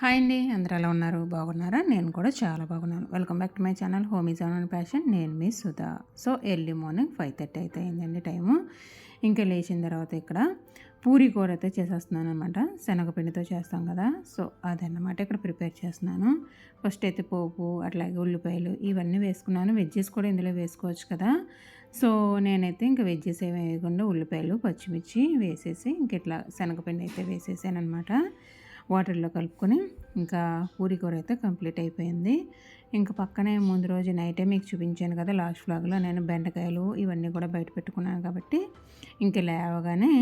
Hi అండి అందరు ఎలా ఉన్నారు? బాగున్నారా? నేను కూడా చాలా బాగున్నాను. Welcome back to my channel home is on passion నేను మీ Sudha. So early morning five thirty అయితే అయిందండి టైము. ఇంకా లేచిన తర్వాత ఇక్కడ పూరి కూర అయితే చేసేస్తున్నాను అనమాట శనగపిండితో చేస్తాం కదా. సో అదన్నమాట ఇక్కడ ప్రిపేర్ చేస్తున్నాను. ఫస్ట్ అయితే పోపు అట్లాగే ఉల్లిపాయలు ఇవన్నీ వేసుకున్నాను. వెజ్జెస్ కూడా ఇందులో వేసుకోవచ్చు కదా. సో నేనైతే ఇంకా వెజ్జెస్ ఏమి వేయకుండా ఉల్లిపాయలు పచ్చిమిర్చి వేసేసి ఇంక ఇట్లా శనగపిండి అయితే వేసేసాను అనమాట వాటర్లో కలుపుకొని ఇంకా పూరి కూర అయితే కంప్లీట్ అయిపోయింది. ఇంకా పక్కనే ముందు రోజు నైటే మీకు చూపించాను కదా లాస్ట్ ఫ్లాగ్లో నేను బెండకాయలు ఇవన్నీ కూడా బయట పెట్టుకున్నాను కాబట్టి ఇంక లేవగానే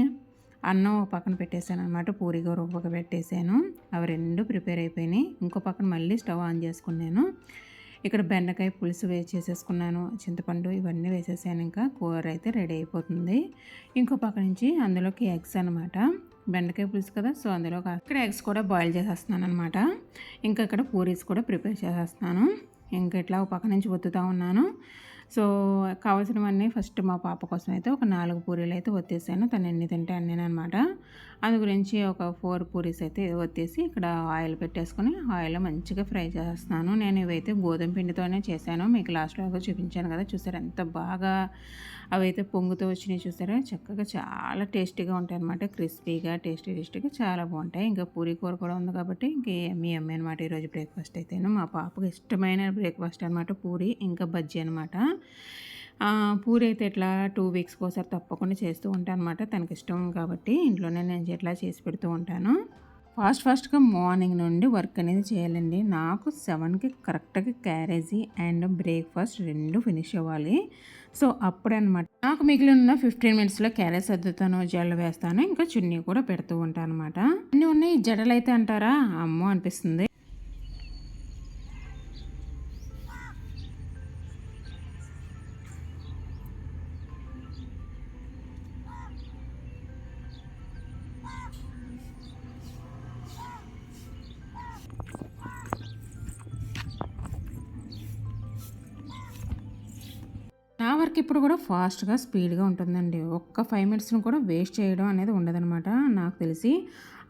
అన్నం ఒక పక్కన పెట్టేశాను అనమాట పూరి కూర ఒక పక్క పెట్టేశాను. అవి రెండు ప్రిపేర్ అయిపోయినాయి. ఇంకో పక్కన మళ్ళీ స్టవ్ ఆన్ చేసుకున్నాను. ఇక్కడ బెండకాయ పులుసు వేసేసుకున్నాను చింతపండు ఇవన్నీ వేసేసాను. ఇంకా కూర అయితే రెడీ అయిపోతుంది. ఇంకో పక్క నుంచి అందులోకి ఎగ్స్ అనమాట బెండకాయ పులుసు కదా సో అందులో ఇక్కడ ఎగ్స్ కూడా బాయిల్ చేసేస్తున్నాను అనమాట ఇంకా ఇక్కడ పూరీస్ కూడా ప్రిపేర్ చేసేస్తున్నాను. ఇంకా ఇట్లా ఒక పక్క నుంచి ఒత్తుతూ ఉన్నాను. సో కావాల్సినవన్నీ ఫస్ట్ మా పాప కోసం అయితే ఒక నాలుగు పూరీలు అయితే ఒత్తేసాను. తను ఎన్ని తింటే అన్నీ అనమాట అందు గురించి ఒక ఫోర్ పూరీస్ అయితే వచ్చేసి ఇక్కడ ఆయిల్ పెట్టేసుకొని ఆయిల్ మంచిగా ఫ్రై చేస్తున్నాను నేను ఇవైతే గోధుమ పిండితోనే చేశాను. మీకు లాస్ట్లో చూపించాను కదా చూసారు? ఎంత బాగా అవైతే పొంగుతూ వచ్చినాయి చూసారా? చక్కగా చాలా టేస్టీగా ఉంటాయి అనమాట క్రిస్పీగా టేస్టీ టేస్టీగా చాలా బాగుంటాయి. ఇంకా పూరి కూర కూడా ఉంది కాబట్టి ఇంక మీ అమ్మ అనమాట ఈరోజు బ్రేక్ఫాస్ట్ అయితేను. మా పాపకు ఇష్టమైన బ్రేక్ఫాస్ట్ అనమాట పూరి ఇంకా బజ్జీ అనమాట పూరి అయితే ఇట్లా టూ వీక్స్కి ఒకసారి తప్పకుండా చేస్తూ ఉంటాను అనమాట తనకి ఇష్టం కాబట్టి ఇంట్లోనే నేను ఇట్లా చేసి పెడుతూ ఉంటాను. ఫాస్ట్ ఫాస్ట్గా మార్నింగ్ నుండి వర్క్ అనేది చేయాలండి. నాకు సెవెన్కి కరెక్ట్గా క్యారేజీ అండ్ బ్రేక్ఫాస్ట్ రెండు ఫినిష్ అవ్వాలి. సో అప్పుడే అనమాట నాకు మిగిలిన ఫిఫ్టీన్ మినిట్స్లో క్యారేజ్ సర్దుతాను జడలు వేస్తాను ఇంకా చున్నీ కూడా పెడుతూ ఉంటాను అనమాట అన్నీ ఉన్నాయి. జడలు అయితే అంటారా? అమ్మో అనిపిస్తుంది. నా వర్క్ ఇప్పుడు కూడా ఫాస్ట్గా స్పీడ్గా ఉంటుందండి. ఒక్క ఫైవ్ మినిట్స్ని కూడా వేస్ట్ చేయడం అనేది ఉండదనమాట నాకు తెలిసి.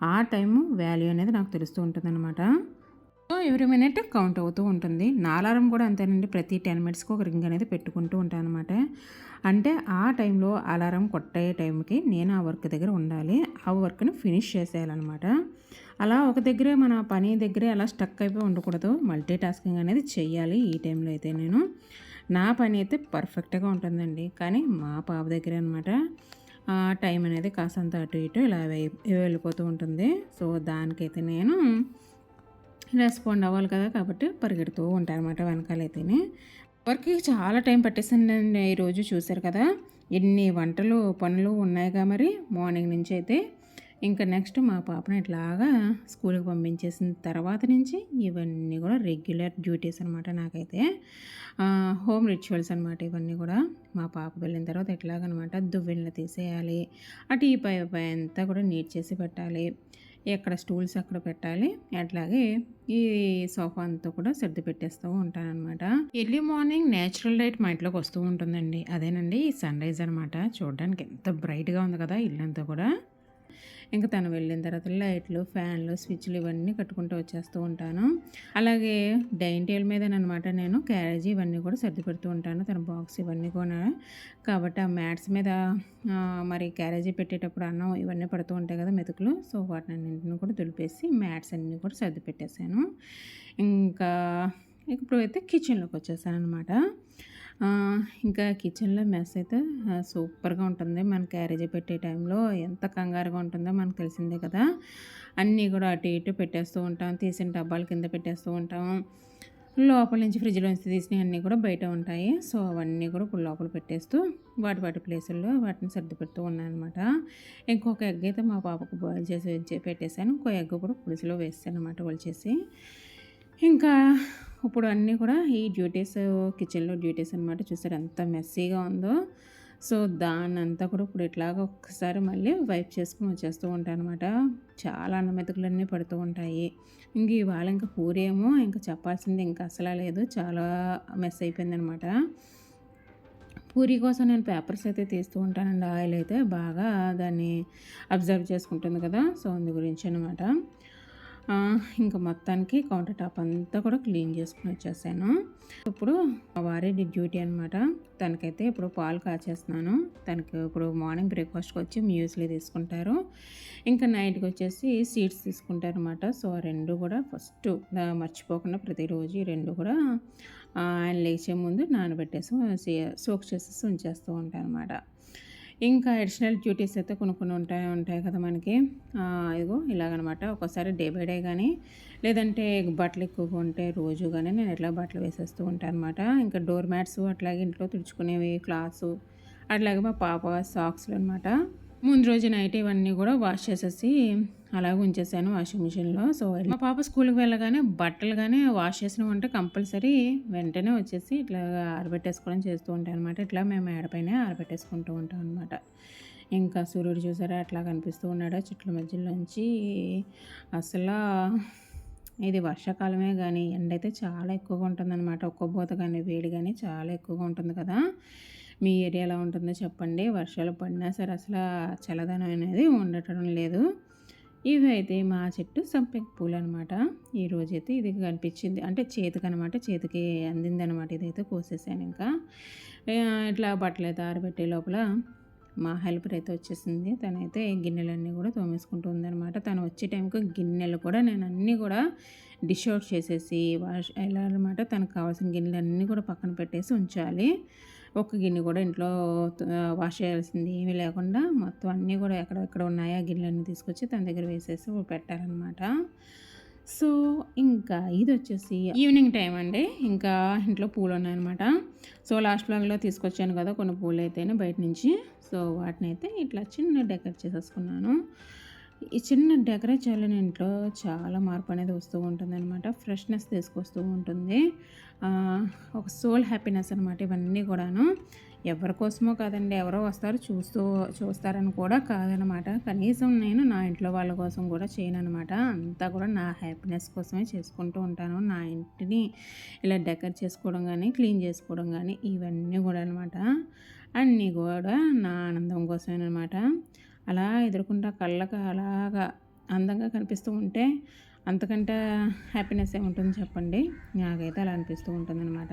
ఆ టైము వాల్యూ అనేది నాకు తెలుస్తూ ఉంటుందన్నమాట. సో ఎవ్రీ మినిట్ కౌంట్ అవుతూ ఉంటుంది. నా అలారం కూడా అంతేనండి. ప్రతి టెన్ మినిట్స్కి ఒక రింగ్ అనేది పెట్టుకుంటూ ఉంటాను అనమాట అంటే ఆ టైంలో అలారం కొట్టే టైంకి నేను ఆ వర్క్ దగ్గర ఉండాలి. ఆ వర్క్ని ఫినిష్ చేసేయాలన్నమాట. అలా ఒక దగ్గరే మన పని దగ్గరే అలా స్టక్ అయిపోయి ఉండకూడదు. మల్టీ టాస్కింగ్ అనేది చేయాలి ఈ టైంలో అయితే నేను. నా పని అయితే పర్ఫెక్ట్గా ఉంటుందండి. కానీ మా పాప దగ్గర అనమాట టైం అనేది కాసంత అటు ఇటు ఇలా వెళ్ళిపోతూ ఉంటుంది. సో దానికైతే నేను రెస్పాండ్ అవ్వాలి కదా కాబట్టి పరిగెడుతూ ఉంటాను అనమాట వెనకాలైతేనే. వర్క్కి చాలా టైం పట్టేసిందండి. ఈరోజు చూశారు కదా ఎన్ని వంటలు పనులు ఉన్నాయిగా మరి. మార్నింగ్ నుంచి అయితే ఇంకా నెక్స్ట్ మా పాపని ఇట్లాగా స్కూల్కి పంపించేసిన తర్వాత నుంచి ఇవన్నీ కూడా రెగ్యులర్ డ్యూటీస్ అనమాట నాకైతే. హోమ్ రిచువల్స్ అనమాట ఇవన్నీ కూడా. మా పాప వెళ్ళిన తర్వాత ఎట్లాగనమాట దువ్వెళ్ళు తీసేయాలి అటు ఈ పై పై అంతా కూడా నీట్ చేసి పెట్టాలి ఎక్కడ స్టూల్స్ అక్కడ పెట్టాలి అట్లాగే ఈ సోఫా అంతా కూడా సర్ది పెట్టేస్తూ ఉంటానన్నమాట. ఎర్లీ మార్నింగ్ నేచురల్ లైట్ మా ఇంట్లోకి వస్తూ ఉంటుందండి. అదేనండి ఈ సన్ రైజ్ అనమాట చూడడానికి ఎంత బ్రైట్గా ఉంది కదా ఇల్లంతా కూడా. ఇంకా తను వెళ్ళిన తర్వాత లైట్లు ఫ్యాన్లు స్విచ్లు ఇవన్నీ కట్టుకుంటూ వచ్చేస్తూ ఉంటాను. అలాగే డైనింగ్ టేబుల్ మీద అనమాట నేను క్యారేజీ ఇవన్నీ కూడా సర్ది పెడుతూ ఉంటాను. తన బాక్స్ ఇవన్నీ కూడా. కాబట్టి ఆ మ్యాట్స్ మీద మరి క్యారేజీ పెట్టేటప్పుడు అన్నం ఇవన్నీ పడుతూ ఉంటాయి కదా మెతుకులు. సో వాటిని కూడా దులిపేసి మ్యాట్స్ అన్నీ కూడా సర్ది పెట్టేశాను. ఇంకా ఇప్పుడు అయితే కిచెన్లోకి వచ్చేసాను అనమాట ఇంకా కిచెన్లో మెస్ అయితే సూపర్గా ఉంటుంది. మన క్యారేజీ పెట్టే టైంలో ఎంత కంగారుగా ఉంటుందో మనకు తెలిసిందే కదా. అన్నీ కూడా అటు ఇటు పెట్టేస్తూ ఉంటాం. తీసిన డబ్బాల కింద పెట్టేస్తూ ఉంటాం. లోపల నుంచి ఫ్రిడ్జ్లో నుంచి తీసినవి అన్నీ కూడా బయట ఉంటాయి. సో అవన్నీ కూడా ఇప్పుడు లోపల పెట్టేస్తూ వాటి వాటి ప్లేసుల్లో వాటిని సర్ది పెడుతూ ఉన్నాను అనమాట ఇంకొక ఎగ్ అయితే మా పాపకు బాయిల్ చేసి పెట్టేశాను. ఇంకో ఎగ్ కూడా పులుసులో వేస్తాను అనమాట చేసి ఇంకా ఇప్పుడు అన్నీ కూడా ఈ డ్యూటీస్ కిచెన్లో డ్యూటీస్ అనమాట చూసారు. ఎంత మెస్సీగా ఉందో. సో దాన్ని అంతా కూడా ఇప్పుడు ఇట్లాగా ఒక్కసారి మళ్ళీ వైప్ చేసుకుని వచ్చేస్తూ ఉంటాను అనమాట చాలా అన్నమెతుకులన్నీ పడుతూ ఉంటాయి. ఇంక ఇవాళ ఇంకా పూరి ఏమో ఇంకా చెప్పాల్సింది ఇంకా అసలు లేదు. చాలా మెస్ అయిపోయిందనమాట పూరి కోసం నేను పేపర్స్ అయితే తీస్తూ ఉంటానండి. ఆయిల్ అయితే బాగా దాన్ని అబ్జర్వ్ చేసుకుంటుంది కదా. సో అందు గురించి అనమాట ఇంకా మొత్తానికి కౌంటర్ టాప్ అంతా కూడా క్లీన్ చేసుకుని వచ్చేసాను. ఇప్పుడు మా వారి డ్యూటీ అనమాట తనకైతే ఇప్పుడు పాలు కాచేస్తున్నాను. తనకి ఇప్పుడు మార్నింగ్ బ్రేక్ఫాస్ట్కి వచ్చి మ్యూస్లీ తీసుకుంటారు. ఇంకా నైట్కి వచ్చేసి సీడ్స్ తీసుకుంటారు అనమాట సో ఆ రెండు కూడా ఫస్ట్ మర్చిపోకుండా ప్రతిరోజు రెండు కూడా ఆయన లేచే ముందు నానబెట్టేసి సోక్ చేసేసి ఉంచేస్తూ ఉంటాను అనమాట ఇంకా అడిషనల్ డ్యూటీస్ అయితే కొన్ని కొన్ని ఉంటాయి ఉంటాయి కదా మనకి. ఇదిగో ఇలాగనమాట. ఒక్కసారి డే బై డే కానీ లేదంటే బట్టలు ఎక్కువగా ఉంటే రోజు కానీ నేను ఎట్లా బట్టలు వేసేస్తూ ఉంటాను అనమాట ఇంకా డోర్ మ్యాట్స్ అట్లాగే ఇంట్లో తుడుచుకునేవి క్లాసు అట్లాగే మా పాప సాక్స్లు అనమాట ముందు రోజు నైట్ ఇవన్నీ కూడా వాష్ చేసేసి అలాగే ఉంచేసాను వాషింగ్ మిషన్లో. సో మా పాప స్కూల్కి వెళ్ళగానే బట్టలు కానీ వాష్ చేసిన ఉంటే కంపల్సరీ వెంటనే వచ్చేసి ఇట్లా ఆరబెట్టేసుకోవడం చేస్తూ ఉంటాను అనమాట ఇట్లా మేము ఏడపైన ఆరబెట్టేసుకుంటూ ఉంటాం అనమాట ఇంకా సూర్యుడు చూసారా? అట్లా కనిపిస్తూ ఉన్నాడు చెట్ల మధ్యలోంచి. అసలు ఇది వర్షాకాలమే కానీ ఎండ అయితే చాలా ఎక్కువగా ఉంటుందన్నమాట. ఒక్కపోత కానీ వేడి కానీ చాలా ఎక్కువగా ఉంటుంది కదా. మీ ఏరియా ఎలా ఉంటుందో చెప్పండి. వర్షాలు పడినా సరే అసలు చల్లదనం అనేది ఉండటం లేదు. ఇవి అయితే మా చెట్టు సంపెక్ పూలు అనమాట ఈరోజైతే ఇది కనిపించింది. అంటే చేతికి అనమాట చేతికి అందింది అనమాట ఇదైతే కోసేసాను ఇంకా. ఇట్లా బట్టలు అయితే ఆరబెట్టే లోపల మా హెల్పర్ అయితే వచ్చేసింది. తనైతే గిన్నెలన్నీ కూడా తోమేసుకుంటూ ఉందన్నమాట. తను వచ్చే టైంకి గిన్నెలు కూడా నేను అన్నీ కూడా డిష్ అవుట్ చేసేసి వాష్ ఎలా అనమాట తనకు కావాల్సిన గిన్నెలన్నీ కూడా పక్కన పెట్టేసి ఉంచాలి. ఒక గిన్నె కూడా ఇంట్లో వాష్ చేయాల్సింది ఏమీ లేకుండా మొత్తం అన్నీ కూడా ఎక్కడెక్కడ ఉన్నాయో ఆ గిన్నెలన్నీ తీసుకొచ్చి తన దగ్గర వేసేసి పెట్టారనమాట సో ఇంకా ఇది వచ్చేసి ఈవినింగ్ టైం అండి. ఇంకా ఇంట్లో పూలు ఉన్నాయన్నమాట. సో లాస్ట్ బ్లాగ్లో తీసుకొచ్చాను కదా కొన్ని పూలు అయితేనే బయట నుంచి. సో వాటిని అయితే ఇట్లా చిన్న డెకరేట్ చేసేసుకున్నాను. ఈ చిన్న డెకరేట్ చేయాలని ఇంట్లో చాలా మార్పు అనేది వస్తూ ఉంటుంది అనమాట ఫ్రెష్నెస్ తీసుకొస్తూ ఉంటుంది. ఒక సోల్ హ్యాపీనెస్ అనమాట ఇవన్నీ కూడాను. ఎవరి కోసమో కాదండి ఎవరో వస్తారు చూస్తూ చూస్తారని కూడా కాదనమాట కనీసం నేను నా ఇంట్లో వాళ్ళ కోసం కూడా చేయను అనమాట అంతా కూడా నా హ్యాపీనెస్ కోసమే చేసుకుంటూ ఉంటాను. నా ఇంటిని ఇలా డెకరేట్ చేసుకోవడం కానీ క్లీన్ చేసుకోవడం కానీ ఇవన్నీ కూడా అనమాట అన్నీ కూడా నా ఆనందం కోసమేనమాట అలా ఎదురుకుండా కళ్ళకు అలాగా అందంగా కనిపిస్తూ ఉంటే అంతకంటే హ్యాపీనెస్ ఏముంటుంది చెప్పండి. నాకైతే అలా అనిపిస్తూ ఉంటుందన్నమాట.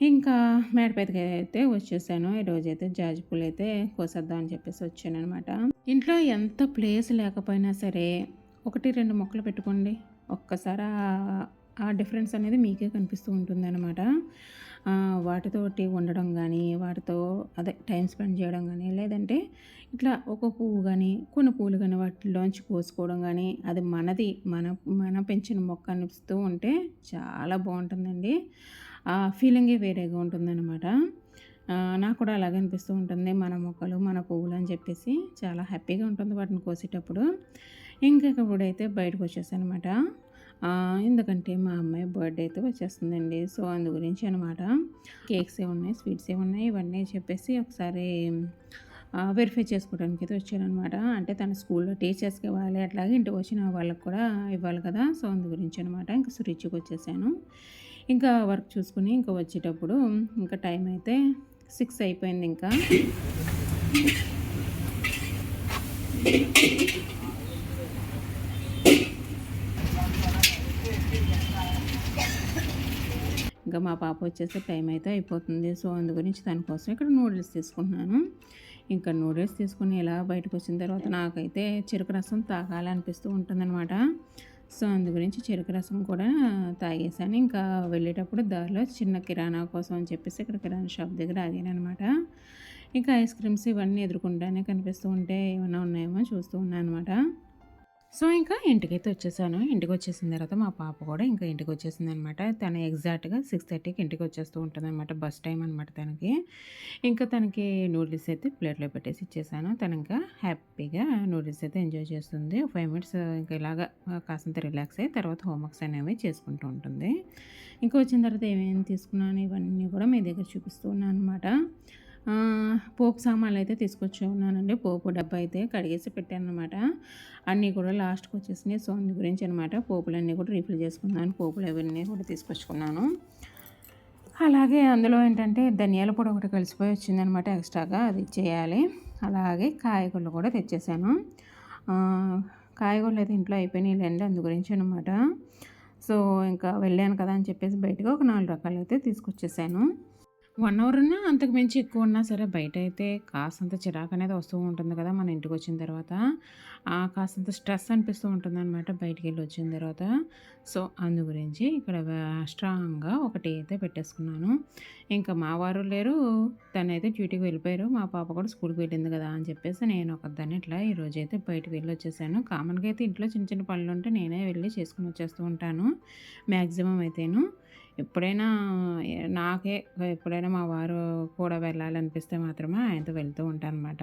ఇంకా మేడపేదకి అయితే వచ్చేసాను. ఈరోజు అయితే జాజి పూలు అయితే కోసేద్దాం అని చెప్పేసి వచ్చాను అనమాట ఇంట్లో ఎంత ప్లేస్ లేకపోయినా సరే ఒకటి రెండు మొక్కలు పెట్టుకోండి. ఒక్కసారి ఆ- డిఫరెన్స్ అనేది మీకే కనిపిస్తూ ఉంటుంది అనమాట వాటితోటి ఉండడం కానీ వాటితో అదే టైం స్పెండ్ చేయడం కానీ లేదంటే ఇట్లా ఒక పువ్వు కానీ కొన్ని పూలు కానీ వాటిలోంచి కోసుకోవడం కానీ అది మనది మన మన పెంచిన మొక్క అనిపిస్తూ ఉంటే చాలా బాగుంటుందండి. ఆ ఫీలింగే వేరేగా ఉంటుందన్నమాట. నాకు కూడా అలాగే అనిపిస్తూ ఉంటుంది. మన మొక్కలు మన పువ్వులు అని చెప్పేసి చాలా హ్యాపీగా ఉంటుంది వాటిని కోసేటప్పుడు. ఇంకా ఇప్పుడైతే బయటకు వచ్చేసానమాట. ఎందుకంటే మా అమ్మాయి బర్త్డే అయితే వచ్చేస్తుందండి. సో అందు గురించి అనమాట కేక్స్ ఏ ఉన్నాయి? స్వీట్స్ ఏ ఉన్నాయి? ఇవన్నీ చెప్పేసి ఒకసారి వెరిఫై చేసుకోవడానికి అయితే వచ్చానమాట అంటే తన స్కూల్లో టీచర్స్కి ఇవ్వాలి అట్లాగే ఇంటికి వచ్చిన వాళ్ళకి కూడా ఇవ్వాలి కదా. సో అందు గురించి అనమాట ఇంకా సురిచికి వచ్చేసాను. ఇంకా వర్క్ చూసుకుని ఇంకా వచ్చేటప్పుడు ఇంకా టైం అయితే సిక్స్ అయిపోయింది ఇంకా. ఇంకా మా పాప వచ్చేసి టైం అయితే అయిపోతుంది. సో అందు గురించి దానికోసం ఇక్కడ నూడిల్స్ తీసుకుంటున్నాను. ఇంకా నూడిల్స్ తీసుకుని ఇలా బయటకు వచ్చిన తర్వాత నాకైతే చెరుకు రసం తాగాలనిపిస్తూ ఉంటుందన్నమాట. సో అందు గురించి చెరుకు రసం కూడా తాగేసాను ఇంకా వెళ్ళేటప్పుడు దారిలో చిన్న కిరాణా కోసం అని చెప్పేసి ఇక్కడ కిరాణా షాప్ దగ్గర ఆగాను అనమాట ఇంకా ఐస్ క్రీమ్స్ ఇవన్నీ ఎదుర్కొంటానే కనిపిస్తూ ఉంటే ఏమైనా ఉన్నాయేమో చూస్తూ ఉన్నాను అనమాట సో ఇంకా ఇంటికైతే వచ్చేసాను. ఇంటికి వచ్చేసిన తర్వాత మా పాప కూడా ఇంకా ఇంటికి వచ్చేసింది అనమాట తను ఎగ్జాక్ట్గా సిక్స్ థర్టీకి ఇంటికి వచ్చేస్తూ ఉంటుంది అనమాట బస్ టైం అనమాట తనకి. ఇంకా తనకి నూడిల్స్ అయితే ప్లేట్లో పెట్టేసి ఇచ్చేసాను. తను ఇంకా హ్యాపీగా నూడిల్స్ అయితే ఎంజాయ్ చేస్తుంది. ఫైవ్ మినిట్స్ ఇంకా ఇలాగా కాసంత రిలాక్స్ అయ్యి తర్వాత హోంవర్క్స్ అనేవి చేసుకుంటూ ఉంటుంది. ఇంకా వచ్చిన తర్వాత ఏమేమి తీసుకున్నాను ఇవన్నీ కూడా మీ దగ్గర చూపిస్తూ ఉన్నాను అనమాట పోపు సామాన్లు అయితే తీసుకొచ్చి ఉన్నానండి పోపు డబ్బా అయితే కడిగేసి పెట్టాను అనమాట అన్నీ కూడా లాస్ట్కి వచ్చేసినాయి. సో అందు గురించి అనమాట పోపులన్నీ కూడా రీఫిల్ చేసుకున్నాను పోపులు అవన్నీ కూడా తీసుకొచ్చుకున్నాను. అలాగే అందులో ఏంటంటే ధనియాల పొడి ఒకటి కలిసిపోయి వచ్చిందనమాట ఎక్స్ట్రాగా. అది చేయాలి. అలాగే కాయగూరలు కూడా తెచ్చేసాను. కాయగూరలు అయితే ఇంట్లో అయిపోయినాయిలేండి అందు గురించి అనమాట సో ఇంకా వెళ్ళాను కదా అని చెప్పేసి బయటకు ఒక నాలుగు రకాలు అయితే తీసుకొచ్చేసాను. వన్ అవర్ ఉన్నా అంతకు మించి ఎక్కువ ఉన్నా సరే బయట అయితే కాసంత చిరాకు అనేది వస్తూ ఉంటుంది కదా మన ఇంటికి వచ్చిన తర్వాత కాసంత స్ట్రెస్ అనిపిస్తూ ఉంటుంది అనమాట బయటికి వెళ్ళి వచ్చిన తర్వాత. సో అందు గురించి ఇక్కడ స్ట్రాంగ్గా ఒకటి అయితే పెట్టేసుకున్నాను. ఇంకా మా వారు లేరు తనైతే డ్యూటీకి వెళ్ళిపోయారు మా పాప కూడా స్కూల్కి వెళ్ళింది కదా అని చెప్పేసి నేను ఒక దాన్ని ఇట్లా ఈరోజు అయితే బయటకు వెళ్ళి వచ్చేసాను కామన్గా అయితే ఇంట్లో చిన్న చిన్న పనులు ఉంటే నేనే వెళ్ళి చేసుకుని వచ్చేస్తూ ఉంటాను మ్యాక్సిమం అయితేను. ఎప్పుడైనా నాకే ఎప్పుడైనా మా వారు కూడా వెళ్ళాలనిపిస్తే మాత్రమే ఆయనతో వెళ్తూ ఉంటాను అనమాట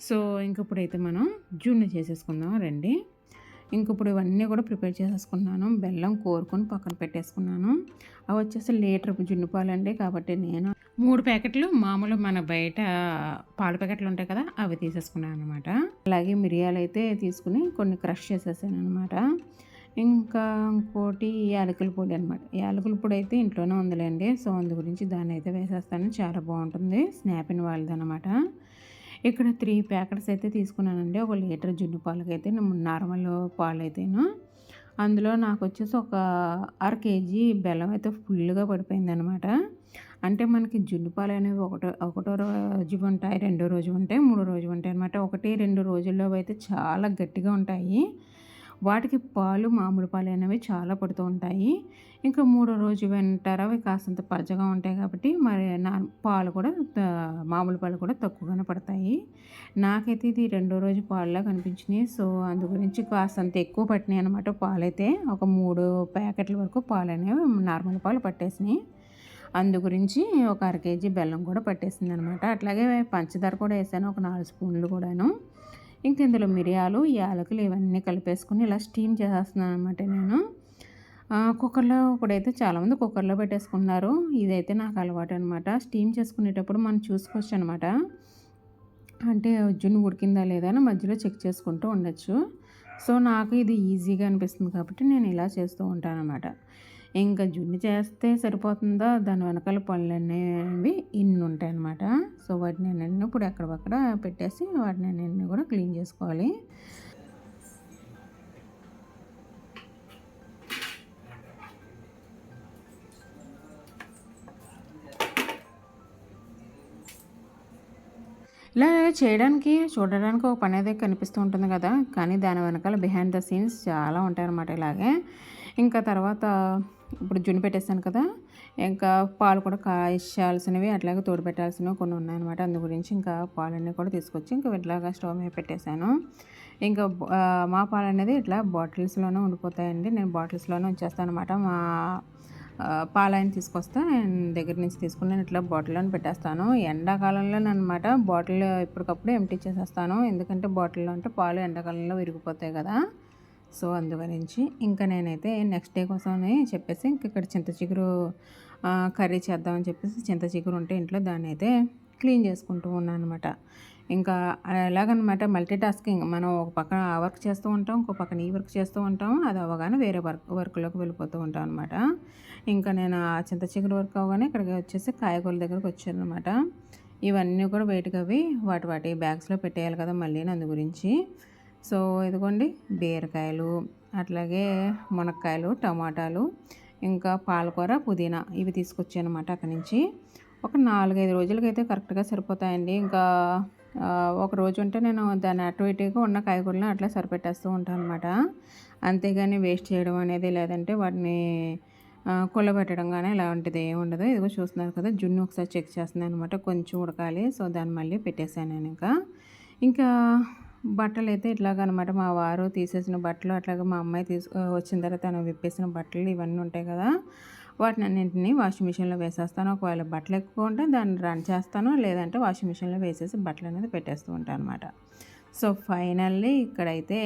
సో ఇంక ఇప్పుడైతే మనం జున్ను చేసేసుకుందాం రండి. ఇంక ఇప్పుడు ఇవన్నీ కూడా ప్రిపేర్ చేసేసుకున్నాను. బెల్లం కోరుకొని పక్కన పెట్టేసుకున్నాను. అవి వచ్చేసి లీటర్ జున్ను పాలండి కాబట్టి నేను మూడు ప్యాకెట్లు మామూలు మన బయట పాల ప్యాకెట్లు ఉంటాయి కదా అవి తీసేసుకున్నాను అనమాట అలాగే మిరియాలు అయితే తీసుకుని కొన్ని క్రష్ చేసేసాను అనమాట ఇంకా ఇంకోటి యాలకుల పొడి అనమాట యాలకుల పొడి అయితే ఇంట్లోనే ఉందిలేండి. సో అందు గురించి దాన్ని అయితే వేసేస్తాను. చాలా బాగుంటుంది. స్నాపిన్ వాళ్ళది అనమాట ఇక్కడ త్రీ ప్యాకెట్స్ అయితే తీసుకున్నానండి. ఒక లీటర్ జున్ను పాలకైతే నార్మల్ పాలు అయితేను అందులో నాకు వచ్చేసి ఒక అర కేజీ బెల్లం అయితే ఫుల్గా పడిపోయింది అనమాట అంటే మనకి జున్ను పాలు అనేవి ఒకటో ఒకటో రోజు ఉంటాయి రెండో రోజు ఉంటాయి మూడో రోజు ఉంటాయి అనమాట ఒకటి రెండు రోజుల్లో అయితే చాలా గట్టిగా ఉంటాయి. వాటికి పాలు మామూలు పాలు అనేవి చాలా పడుతూ ఉంటాయి. ఇంకా మూడో రోజు వింటారు? అవి కాస్తంత పలచగా ఉంటాయి కాబట్టి మరి నా పాలు కూడా మామూలు పాలు కూడా తక్కువగానే పడతాయి. నాకైతే ఇది రెండో రోజు పాలులా కనిపించినాయి. సో అందు గురించి కాస్తంత ఎక్కువ పట్టినాయి అనమాట పాలైతే. ఒక మూడు ప్యాకెట్ల వరకు పాలు అనేవి నార్మల్ పాలు పట్టేసినాయి. అందు గురించి ఒక అర కేజీ బెల్లం కూడా పట్టేసింది అనమాట అట్లాగే పంచదార కూడా వేసాను ఒక నాలుగు స్పూన్లు కూడాను. ఇంక ఇందులో మిరియాలు యాలకులు ఇవన్నీ కలిపేసుకుని ఇలా స్టీమ్ చేసేస్తున్నాను అనమాట నేను కుక్కర్లో ఇప్పుడైతే చాలామంది కుక్కర్లో పెట్టేసుకున్నారు ఇదైతే నాకు అలవాటు అనమాట స్టీమ్ చేసుకునేటప్పుడు మనం చూసుకోవచ్చు అనమాట అంటే జున్ను ఉడికిందా లేదా అని మధ్యలో చెక్ చేసుకుంటూ ఉండొచ్చు. సో నాకు ఇది ఈజీగా అనిపిస్తుంది కాబట్టి నేను ఇలా చేస్తూ ఉంటాను అనమాట ఇంకా జున్ను చేస్తే సరిపోతుందా? దాని వెనకాల పళ్ళు అనేవి ఇన్ని ఉంటాయి అన్నమాట. సో వాటిని అన్నీ ఇప్పుడు ఎక్కడక్కడ పెట్టేసి వాటిని అన్నీ కూడా క్లీన్ చేసుకోవాలి. ఇలా చేయడానికి చూడడానికి ఒక పని అయితే కనిపిస్తూ ఉంటుంది కదా. కానీ దాని వెనకాల బిహైండ్ ద సీన్స్ చాలా ఉంటాయన్నమాట ఇలాగే. ఇంకా తర్వాత ఇప్పుడు జున్ను పెట్టేస్తాను కదా ఇంకా పాలు కూడా కాయించాల్సినవి అట్లాగే తోడు పెట్టాల్సినవి కొన్ని ఉన్నాయన్నమాట. అందు గురించి ఇంకా పాలన్నీ కూడా తీసుకొచ్చి ఇంకా ఇట్లాగా స్టవ్ మీద పెట్టేశాను. ఇంకా మా పాలు అనేది ఇట్లా బాటిల్స్లోనే ఉండిపోతాయండి. నేను బాటిల్స్లోనే ఉంచేస్తాను అనమాట మా పాలైన తీసుకొస్తే నేను దగ్గర నుంచి తీసుకుని నేను ఇట్లా బాటిల్లో పెట్టేస్తాను. ఎండాకాలంలో అనమాట బాటిల్ ఎప్పటికప్పుడు ఎంటీ చేసేస్తాను. ఎందుకంటే బాటిల్లో అంటే పాలు ఎండాకాలంలో విరిగిపోతాయి కదా. సో అందుగురించి ఇంకా నేనైతే నెక్స్ట్ డే కోసమని చెప్పేసి ఇంక ఇక్కడ చింత చిగురు కర్రీ చేద్దామని చెప్పేసి చింత చిగురు ఉంటే ఇంట్లో దాన్ని అయితే క్లీన్ చేసుకుంటూ ఉన్నాను అనమాట ఇంకా ఎలాగనమాట మల్టీ టాస్కింగ్ మనం ఒక పక్కన ఆ వర్క్ చేస్తూ ఉంటాం ఇంకో పక్కన ఈ వర్క్ చేస్తూ ఉంటాం అది అవ్వగానే వేరే వర్క్ వర్క్లోకి వెళ్ళిపోతూ ఉంటాం అనమాట ఇంకా నేను ఆ చింత చిగురు వర్క్ అవ్వగానే ఇక్కడికి వచ్చేసి కాయగూరల దగ్గరకు వచ్చాను అనమాట ఇవన్నీ కూడా బయటకు అవి వాటి వాటి బ్యాగ్స్లో పెట్టేయాలి కదా మళ్ళీ అందు గురించి. సో ఇదిగోండి బీరకాయలు అట్లాగే మునక్కాయలు టమాటాలు ఇంకా పాలకూర పుదీనా ఇవి తీసుకొచ్చాను అనమాట అక్కడి నుంచి. ఒక నాలుగైదు రోజులకైతే కరెక్ట్గా సరిపోతాయండి. ఇంకా ఒక రోజు ఉంటే నేను దాన్ని అటు ఇటుగా ఉన్న కాయగూరలను అట్లా సరిపెట్టేస్తూ ఉంటాను అనమాట అంతేగాని వేస్ట్ చేయడం అనేది లేదంటే వాటిని కుళ్ళబెట్టడం కానీ ఇలాంటిది ఏమి ఉండదు. ఇదిగో చూస్తున్నారు కదా జున్ను ఒకసారి చెక్ చేస్తున్నాను అనమాట కొంచెం ఉడకాలి. సో దాన్ని మళ్ళీ పెట్టేశాను నేను ఇంకా. ఇంకా బట్టలు అయితే ఇట్లాగనమాట మా వారు తీసేసిన బట్టలు అట్లాగే మా అమ్మాయి తీసు వచ్చిన తర్వాత తను విప్పేసిన బట్టలు ఇవన్నీ ఉంటాయి కదా వాటిని అన్నింటినీ వాషింగ్ మిషన్లో వేసేస్తాను. ఒకవేళ బట్టలు ఎక్కువ ఉంటే దాన్ని రన్ చేస్తాను లేదంటే వాషింగ్ మిషన్లో వేసేసి బట్టలు అనేది పెట్టేస్తూ ఉంటాను అనమాట సో ఫైనల్లీ ఇక్కడైతే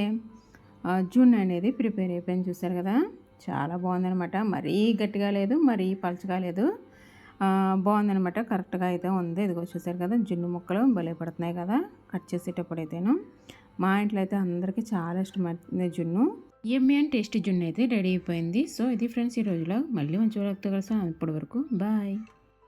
జూన్ అనేది ప్రిపేర్ అయిపోయింది. చూసారు కదా చాలా బాగుందనమాట మరీ గట్టిగా లేదు మరీ పలచగా లేదు. బాగుందనమాట కరెక్ట్గా అయితే ఉంది. ఇదిగో చూసారు కదా జున్ను ముక్కలు భలే పడుతున్నాయి కదా కట్ చేసేటప్పుడు అయితేను. మా ఇంట్లో అయితే అందరికీ చాలా ఇష్టమైంది జున్ను. ఎమ్మి అండ్ టేస్టీ జున్ను అయితే రెడీ అయిపోయింది. సో ఇది ఫ్రెండ్స్ ఈ రోజులో మళ్ళీ మంచి వాళ్ళతో కలిసాను అప్పటి వరకు బాయ్.